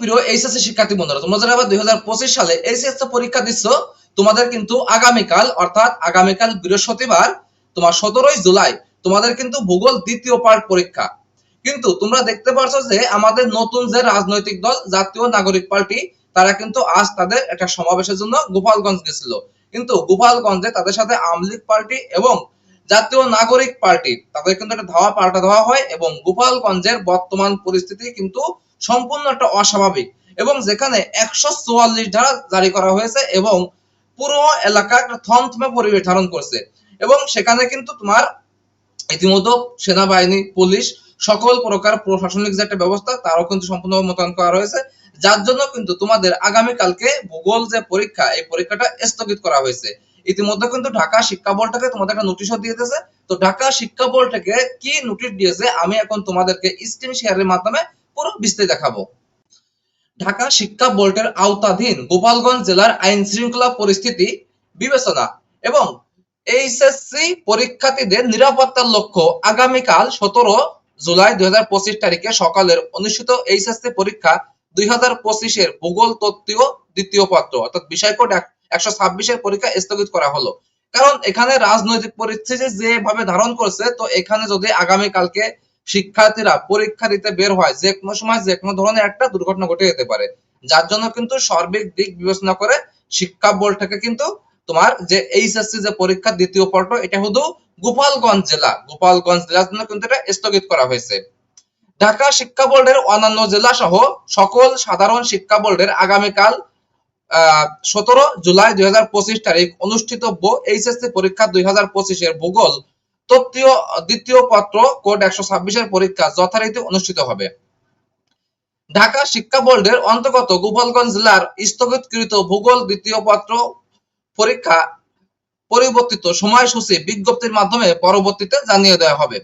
প্রিয় এইচএসসি শিক্ষার্থী বন্ধুরা, তোমরা যারা দুই সালে পরীক্ষা দিচ্ছ তোমাদের কিন্তু আগামীকাল, অর্থাৎ আগামীকাল বৃহস্পতিবার, তোমার সতেরোই জুলাই, তোমাদের কিন্তু ভূগোল দ্বিতীয় পার্ট পরীক্ষা। কিন্তু তোমরা দেখতে পারছ যে আমাদের নতুন যে রাজনৈতিক দল, জাতীয় নাগরিক পার্টি, তারা কিন্তু আজ তাদের একটা সমাবেশের জন্য গোপালগঞ্জ গেছিল। কিন্তু গোপালগঞ্জে তাদের সাথে আওয়ামী লীগ পার্টি এবং জাতীয় নাগরিক পার্টি, তাদের কিন্তু একটা ধাওয়া পাল্টা দেওয়া হয় এবং গোপালগঞ্জের বর্তমান পরিস্থিতি কিন্তু সম্পূর্ণ একটা অস্বাভাবিক। এবং যেখানে একশো চুয়াল্লিশ ধারা জারি করা হয়েছে এবং পুরো এলাকা একটা থমথমে পরিবেশ ধারণ করছে। এবং সেখানে কিন্তু তোমার ইতিমধ্যে সেনাবাহিনী, পুলিশ সকল প্রকার প্রশাসনিক যে একটা ব্যবস্থা, তারও কিন্তু সম্পূর্ণভাবে মোতায়েন করা রয়েছে। যার জন্য কিন্তু তোমাদের আগামীকালকে ভূগোল যে পরীক্ষা, এই পরীক্ষাটা স্থগিত করা হয়েছে। ইতিমধ্যে কিন্তু ঢাকা শিক্ষা বোর্ড থেকে তোমাদের একটা নোটিশও দিয়ে দিয়েছে। তো ঢাকা শিক্ষা বোর্ড থেকে কি নোটিশ দিয়েছে, আমি এখন তোমাদেরকে স্ক্রিন শেয়ারের মাধ্যমে পুরো বিস্তারিত দেখাবো। ঢাকা শিক্ষা বোর্ডের আওতাধীন গোপালগঞ্জ জেলার আইন শৃঙ্খলা পরিস্থিতি বিবেচনা এবং এইচএসসি পরীক্ষার্থীদের নিরাপত্তার লক্ষ্য আগামীকাল সতেরো জুলাই দুই তারিখে সকালের অনুষ্ঠিত এইচএসসি পরীক্ষা দুই হাজার পঁচিশের ভূগোল তত্ত্বীয় দ্বিতীয় পত্র, অর্থাৎ বিষয় কোড একশো ছাব্বিশের পরীক্ষা স্থগিত করা হলো। কারণ এখানে রাজনৈতিক পরিস্থিতি যেভাবে ধারণ করছে, তো এখানে যদি আগামীকালকে শিক্ষার্থীরা পরীক্ষা দিতে বের হয় যে কোনো সময় যে কোনো ধরনের একটা দুর্ঘটনা ঘটে যেতে পারে। যার জন্য কিন্তু সার্বিক দিক বিবেচনা করে শিক্ষা বোর্ড থেকে কিন্তু তোমার যে এইচএসসি যে পরীক্ষা দ্বিতীয় পর্ব, এটা শুধু গোপালগঞ্জ জেলা, গোপালগঞ্জ জেলার জন্য কিন্তু এটা স্থগিত করা হয়েছে। ঢাকা শিক্ষা বোর্ডের অন্যান্য জেলা সহ সকল সাধারণ শিক্ষা বোর্ডের আগামীকাল সতেরো জুলাই দুই হাজার পঁচিশ তারিখ অনুষ্ঠিতব্য এইচএসসি পরীক্ষা দুই হাজার পঁচিশের ভূগোল তত্ত্বীয় দ্বিতীয় পত্র কোড একশো ছাব্বিশের পরীক্ষা যথারীতি অনুষ্ঠিত হবে। ঢাকা শিক্ষা বোর্ডের অন্তর্গত গোপালগঞ্জ জেলার স্থগিতকৃত ভূগোল দ্বিতীয় পত্র পরীক্ষা পরিবর্তিত সময়সূচি বিজ্ঞপ্তির মাধ্যমে পরবর্তীতে জানিয়ে দেওয়া হবে।